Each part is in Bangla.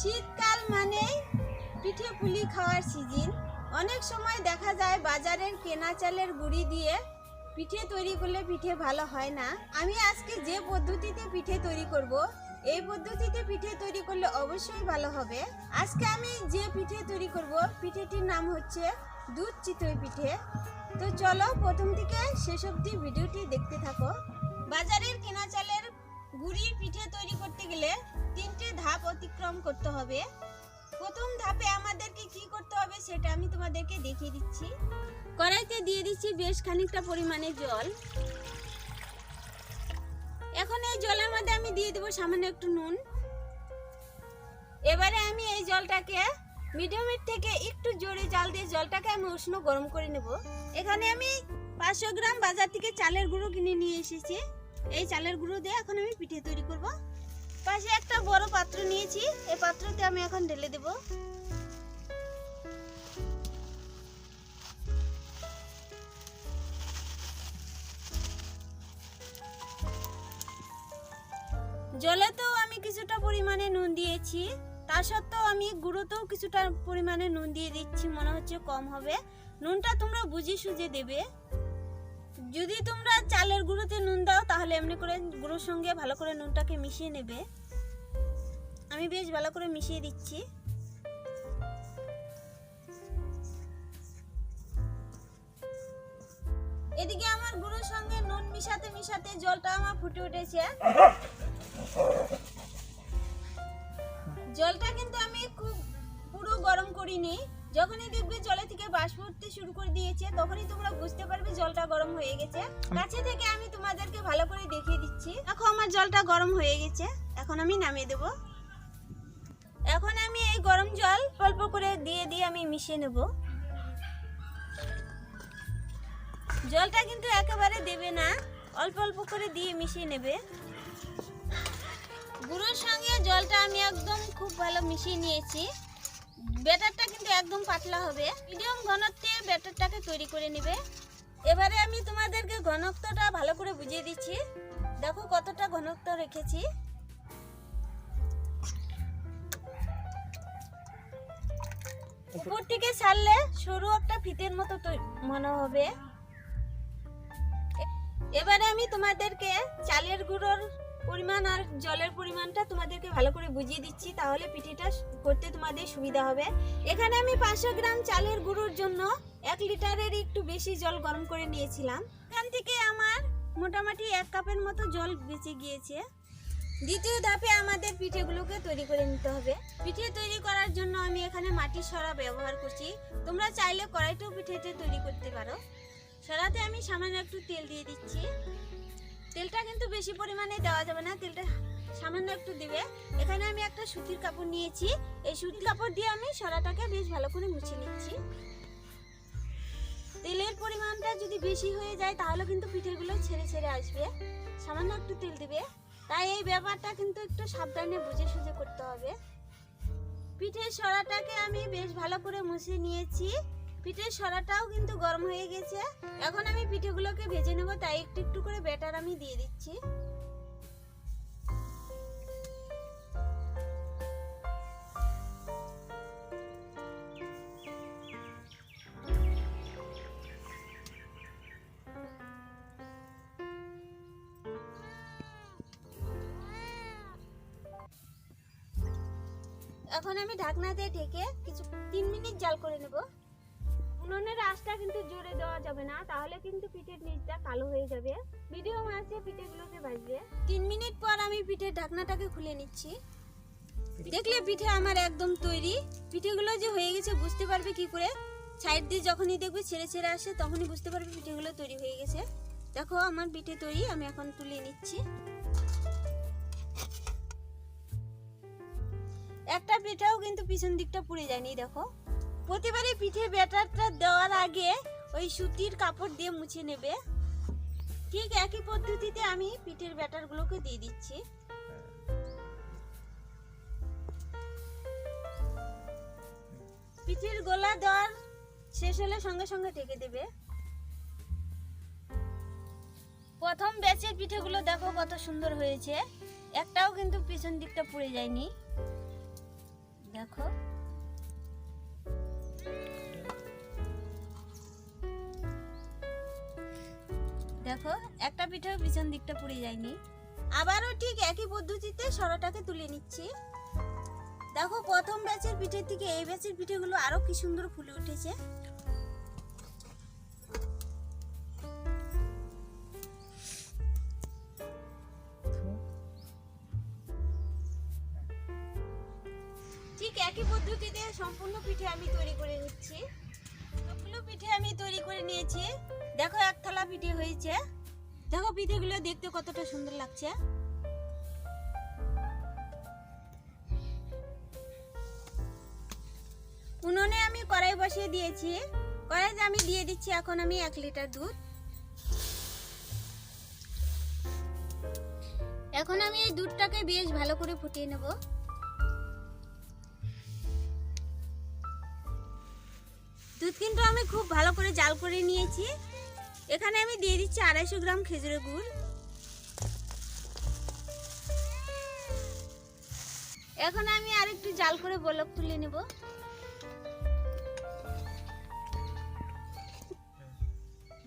শীতকাল মানেই পিঠে পুলি খাওয়ার সিজন। অনেক সময় দেখা যায় বাজারের কেনা চালের গুঁড়ি দিয়ে পিঠে তৈরি করলে পিঠে ভালো হয় না। আমি আজকে যে পদ্ধতিতে পিঠে তৈরি করব, এই পদ্ধতিতে পিঠে তৈরি করলে অবশ্যই ভালো হবে। আজকে আমি যে পিঠে তৈরি করব, পিঠেটির নাম হচ্ছে দুধ চিতই পিঠে। তো চলো প্রথম থেকে শেষ অবধি ভিডিওটি দেখতে থাকো। বাজারের কেনা চালের গুড়ির পিঠে তৈরি করতে গেলে তিনটে ধাপ অতিক্রম করতে হবে। প্রথম ধাপে আমাদেরকে কি করতে হবে সেটা আমি তোমাদেরকে দেখিয়ে দিচ্ছি। কড়াইতে দিয়ে দিচ্ছি বেশ খানিকটা পরিমাণে জল। এখন এই জলের মধ্যে আমি দিয়ে দেবো সামান্য একটু নুন। এবারে আমি এই জলটাকে মিডিয়ামের থেকে একটু জোরে জাল দিয়ে জলটাকে আমি উষ্ণ গরম করে নেব। এখানে আমি পাঁচশো গ্রাম বাজার থেকে চালের গুঁড়ো কিনে নিয়ে এসেছি। এই চালের গুঁড়ো দিয়ে এখন আমি পিঠে তৈরি করব। পাশে একটা বড় পাত্র নিয়েছি। এই পাত্রতে আমি এখন ঢেলে দেব। জলেতেও আমি কিছুটা পরিমাণে নুন দিয়েছি। তা সত্ত্বেও আমি গুঁড়োতেও কিছুটা পরিমাণে নুন দিয়ে দিচ্ছি। মনে হচ্ছে কম হবে। নুনটা তোমরা বুঝে সুঝে দেবে। যদি তোমরা তাহলে এমনি করে গুঁড়োর সঙ্গে ভালো করে নুনটাকে মিশিয়ে নেবে। আমি বেশ ভালো করে মিশিয়ে দিচ্ছি। এদিকে আমার গুঁড়োর সঙ্গে নুন মিশাতে মিশাতে জলটা আমার ফুটে উঠেছে। জলটা কিন্তু আমি খুব পুরো গরম করিনি। যখনই দেখবে জলে থেকে বাষ্প উঠতে শুরু করে দিয়েছে তখনই তোমরা বুঝতে পারবে জলটা গরম হয়ে গেছে। কাছে থেকে আমি তোমাদেরকে ভালো করে দেখিয়ে দিচ্ছি। দেখো, আমার জলটা গরম হয়ে গেছে। এখন আমি নামিয়ে দেব। এখন আমি এই গরম জল অল্প করে দিয়ে দিয়ে আমি মিশিয়ে নেব। জলটা কিন্তু একেবারে দেবে না। অল্প অল্প করে দিয়ে মিশিয়ে নেবে। গুঁড়োর সঙ্গে জলটা আমি একদম খুব ভালো মিশিয়ে নিয়েছি। ব্যাটারটা কিন্তু একদম পাতলা হবে। মিডিয়াম ঘনত্বে ব্যাটারটাকে তৈরি করে নেবে। এবারে আমি তোমাদেরকে ঘনত্বটা ভালো করে বুঝিয়ে দিচ্ছি। দেখো কতটা ঘনত্ব রেখেছি। উপর থেকে ছাড়লে সরু একটা ফিতের মতো মনে হবে। এবারে আমি তোমাদেরকে চালের গুঁড়োর পরিমাণ আর জলের পরিমাণটা তোমাদেরকে ভালো করে বুঝিয়ে দিচ্ছি, তাহলে পিঠিটা করতে তোমাদের সুবিধা হবে। এখানে আমি পাঁচশো গ্রাম চালের গুঁড়োর জন্য এক লিটারের একটু বেশি জল গরম করে নিয়েছিলাম। এখান থেকে আমার মোটামুটি এক কাপের মতো জল বেঁচে গিয়েছে। দ্বিতীয় ধাপে আমাদের পিঠেগুলোকে তৈরি করে নিতে হবে। পিঠে তৈরি করার জন্য আমি এখানে মাটির সরা ব্যবহার করছি। তোমরা চাইলে কড়াইতেও পিঠেতে তৈরি করতে পারো। সরাতে আমি সামান্য একটু তেল দিয়ে দিচ্ছি। তেলটা কিন্তু বেশি পরিমাণে দেওয়া যাবে না, তেলটা সামান্য একটু দিবে। এখানে আমি একটা সুতির কাপড় নিয়েছি। এই সুতির কাপড় দিয়ে আমি সরাটাকে বেশ ভালো করে মুছে নিচ্ছি। তেলের পরিমাণটা যদি বেশি হয়ে যায়, তাহলে কিন্তু পিঠেগুলো ছেড়ে ছেড়ে আসবে। সামান্য একটু তেল দিবে। তাই এই ব্যাপারটা কিন্তু একটু সাবধানে বুঝে সুঝে করতে হবে। পিঠের সরাটাকে আমি বেশ ভালো করে মুছে নিয়েছি। পিঠের সরাটাও কিন্তু গরম হয়ে গেছে। এখন আমি পিঠেগুলোকে ভেজে নেব, তাই একটু একটু করে ব্যাটার আমি দিয়ে দিচ্ছি। এখন আমি ঢাকনা দিয়ে ঢেকে কিছু তিন মিনিট জাল করে নেব। উনুনের আঁচটা কিন্তু জোরে দেওয়া যাবে না, তাহলে কিন্তু পিঠের নিচটা কালো হয়ে যাবে। ভিডিও মাঝে পিঠেগুলোকে ভাজবে তিন মিনিট পর আমি পিঠের ঢাকনাটাকে খুলে নিচ্ছি। দেখলে পিঠে আমার একদম তৈরি। পিঠেগুলো যে হয়ে গেছে বুঝতে পারবে কি করে? সাইড দিয়ে যখনই দেখবে ছেড়ে ছেড়ে আসে, তখনই বুঝতে পারবে পিঠেগুলো তৈরি হয়ে গেছে। দেখো আমার পিঠে তৈরি, আমি এখন তুলে নিচ্ছি। একটা পিঠাও কিন্তু পিছন দিকটা পুড়ে যায়নি, দেখো। প্রতিবারই পিঠে ব্যাটারটা দেওয়ার আগে ওই সুতির কাপড় দিয়ে মুছে নেবে। ঠিক একই পদ্ধতিতে আমি পিঠের ব্যাটারগুলোকে দিয়ে দিচ্ছি। পিঠের গোলা দেওয়ার শেষ হলে সঙ্গে সঙ্গে ঢেকে দেবে। প্রথম ব্যাচের পিঠেগুলো দেখো কত সুন্দর হয়েছে। একটাও কিন্তু পিছন দিকটা পুড়ে যায়নি। দেখো। দেখো, একটা পিঠেও পিছন দিকটা পুড়ে যায়নি। আবারও ঠিক একই পদ্ধতিতে সরাটাকে তুলে নিচ্ছি। দেখো, প্রথম ব্যাচের পিঠের থেকে এই ব্যাচের পিঠেগুলো আরও কি সুন্দর ফুলে উঠেছে। ঠিক একই পদ্ধতিতে সম্পূর্ণ পিঠে আমি তৈরি করে নিচ্ছি। সবগুলো পিঠে আমি তৈরি করে নিয়েছি। দেখো এক থালা পিঠে হয়েছে। দেখো পিঠেগুলো দেখতে কতটা সুন্দর লাগছে। উনুনে আমি কড়াই বসিয়ে দিয়েছি। কড়াইতে আমি দিয়ে দিচ্ছি এখন আমি এক লিটার দুধ। এখন আমি এই দুধটাকে বেশ ভালো করে ফুটিয়ে নেব। দুধ কিন্তু আমি খুব ভালো করে জাল করে নিয়েছি। এখানে আমি দিয়ে দিচ্ছি আড়াইশো গ্রাম খেজুরের গুড়। এখন আমি আর একটু জাল করে বলক তুলে নেব।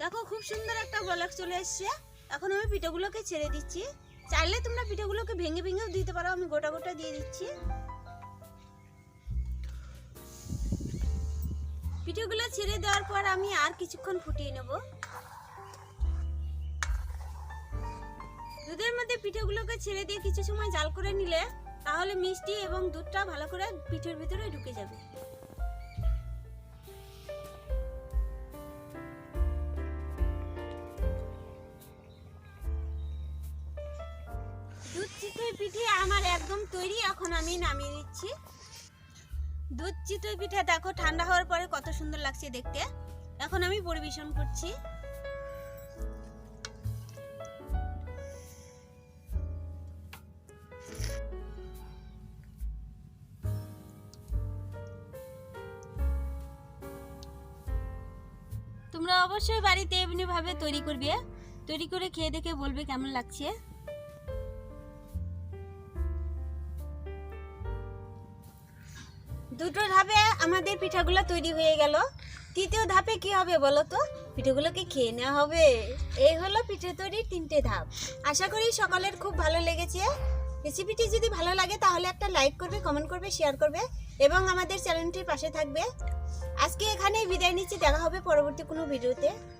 দেখো খুব সুন্দর একটা বলক চলে এসছে। এখন আমি পিঠাগুলোকে ছেড়ে দিচ্ছি। চাইলে তোমরা পিঠাগুলোকে ভেঙে ভেঙেও দিতে পারো, আমি গোটা গোটা দিয়ে দিচ্ছি। পিঠেগুলো ছেড়ে দেওয়ার পর আমি আর কিছুক্ষণ ফুটিয়ে নেব। দুধের মধ্যে পিঠেগুলোকে ছেড়ে দিয়ে কিছু সময় জাল করে নিলে তাহলে মিষ্টি এবং দুধটা ভালো করে পিঠের ভিতরে ঢুকে যাবে। দুধ চিতই পিঠে আমার একদম তৈরি, এখন আমি নামিয়ে নিচ্ছি। দুধ চিতই পিঠা, দেখো, ঠান্ডা হওয়ার পরে কত সুন্দর লাগছে দেখতে। এখন আমি পরিবেশন করছি। তোমরা অবশ্যই বাড়িতে এমনি ভাবে তৈরি করবে। তৈরি করে খেয়ে দেখে বলবে কেমন লাগছে। দুটো ধাপে আমাদের পিঠাগুলো তৈরি হয়ে গেল। তৃতীয় ধাপে কি হবে বলো তো? পিঠেগুলোকে খেয়ে নেওয়া হবে। এই হলো পিঠে তৈরির তিনটে ধাপ। আশা করি সকলের খুব ভালো লেগেছে। রেসিপিটি যদি ভালো লাগে তাহলে একটা লাইক করবে কমেন্ট করবে শেয়ার করবে এবং আমাদের চ্যানেলটির পাশে থাকবে। আজকে এখানেই বিদায় নিচ্ছি। দেখা হবে পরবর্তী কোনো ভিডিওতে।